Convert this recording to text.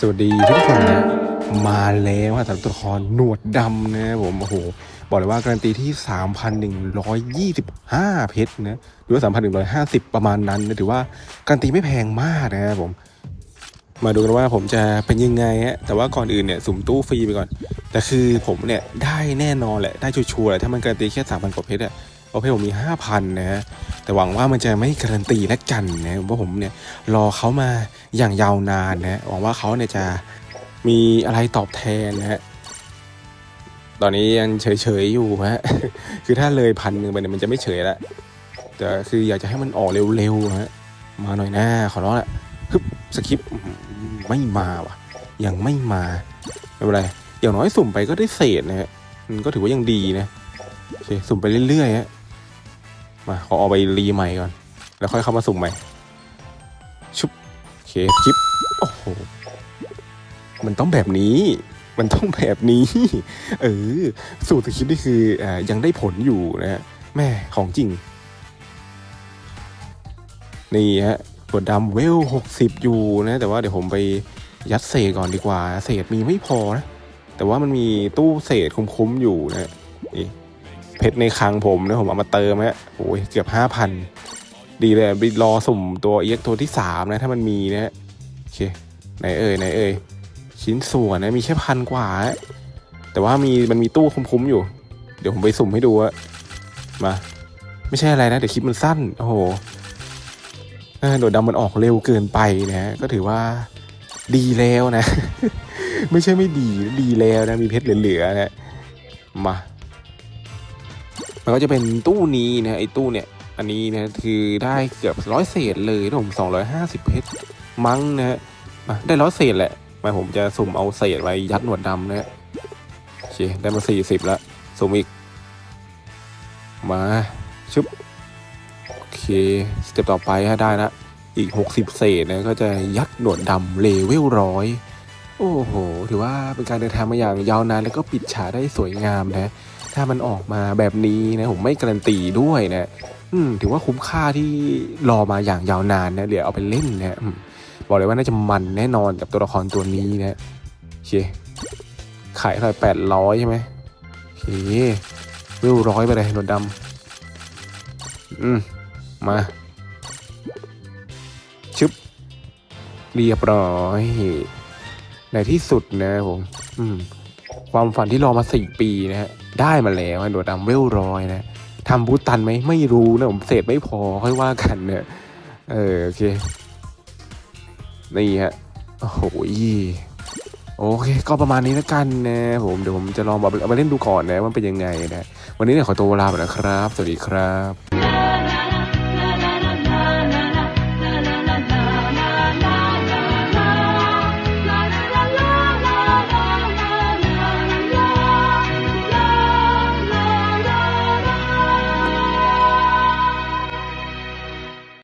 สวัสดีทุกคนนะมาแล้วสำหรับตัวละครหนวดดำนะครับผมโอ้โหบอกเลยว่าการันตีที่ 3,125 เพชรนะหรือว่า 3,150 ประมาณนั้นนะถือว่าการันตีไม่แพงมากนะครับผมมาดูกันว่าผมจะเป็นยังไงฮะแต่ว่าก่อนอื่นเนี่ยสุ่มตู้ฟรีไปก่อน แต่คือผมเนี่ยได้แน่นอนแหละได้ชัวร์ๆแหละถ้ามันการันตีแค่3,000กว่าเพชรอะ เพระเพชรผมมี 5,000 นะฮะแต่หวังว่ามันจะไม่การันตีและกันนะเพราะผมเนี่ยรอเขามาอย่างยาวนานนะหวังว่าเขาเนี่ยจะมีอะไรตอบแทนนะฮะตอนนี้ยังเฉยๆอยู่ฮะคือถ้าเลยพันหนึ่งไปเนี่ยมันจะไม่เฉยละแต่คืออยากจะให้มันออกเร็วๆฮะมาหน่อยหน้าขอร้องละฮึบสคริปไม่มาว่ะ ยังไม่มาไม่เป็นไรอย่างน้อยสุ่มไปก็ได้เศษนะฮะมันก็ถือว่ายังดีนะโอเคสุ่มไปเรื่อยๆฮะ มาขอเอาไปรีใหม่ก่อน แล้วค่อยเข้ามาสุ่มใหม่ ชุบโอเคคลิปโอ้โหมันต้องแบบนี้ มันต้องแบบนี้ เออ สูตรสคริปนี่คืออ่ายังได้ผลอยู่นะฮะแม่ของจริง นี่ฮะกดดำเวลหกสิบอยู่นะ แต่ว่าเดี๋ยวผมไปยัดเศษก่อนดีกว่า เศษมีไม่พอนะ แต่ว่ามันมีตู้เศษคุ้มๆอยู่นะนี่ ชรในคลังผมนะผมเอามาเติมฮะโอ้ยเกือบห้าพันดีเลยไปรอสุ่มตัวเอ็กตัวที่สามนะถ้ามันมีนะฮะโอเคไหนเอ่ยไหนเอ่ยชิ้นส่วนนะมีแค่พันกว่าฮะแต่ว่ามีมันมีตู้คุ้มๆอยู่ เดี๋ยวผมไปสุ่มให้ดูอะมา ไม่ใช่อะไรนะ เดี๋ยวคลิปมันสั้น โอ้โหเออโดดดำมันออกเร็วเกินไปนะฮะก็ถือว่าดีแล้วนะ ไม่ใช่ไม่ดีดีแล้วนะ มีเพชรเหลือๆนะ มา มันก็จะเป็นตู้นี้นะไอ้ตู้เนี่ยอันนี้นะคือได้เกือบร้อยเศษเลยนะผมสองร้อยห้าสิบเพชรมั้งนะฮะมาได้ร้อยเศษแหละมาผมจะสุ่มเอาเศษไว้ยัดหนวดดำนะฮะโอเคได้มาสี่สิบแล้วสุ่มอีก มาชุบโอเคสเต็ปต่อไปฮะได้ละอีกหกสิบเศษนะก็จะยัดหนวดดำเลเวลร้อยโอ้โห ถือว่าเป็นการเดินทางมาอย่างยาวนานแล้วก็ปิดฉากได้สวยงามนะ ถ้ามันออกมาแบบนี้นะผมไม่การันตีด้วยนะอืมถือว่าคุ้มค่าที่รอมาอย่างยาวนานนะเดี๋ยวเอาไปเล่นนะบอกเลยว่าน่าจะมันแน่นอนกับตัวละครตัวนี้นะโอเคขายเท่าไหร่แปดร้อยใช่ไหมโอเควิวร้อยไปเลยหนวดดำอืมมาชึบเรียบร้อย ในที่สุดนะผม อืม ความฝันที่รอมาสี่ปีนะฮะได้มาแล้วฮะหนวดดำเวลร้อยนะทำบูตันไหมไม่รู้นะผมเศษไม่พอค่อยว่ากันเนี่ยเออโอเคนี่ฮะโอ้โหโอเค ก็ประมาณนี้แล้วกันนะผมเดี๋ยวผมจะลองเอาเล่นดูก่อนนะว่ามันเป็นยังไงนะวันนี้เนี่ยขอตัวลาไปนะครับ สวัสดีครับ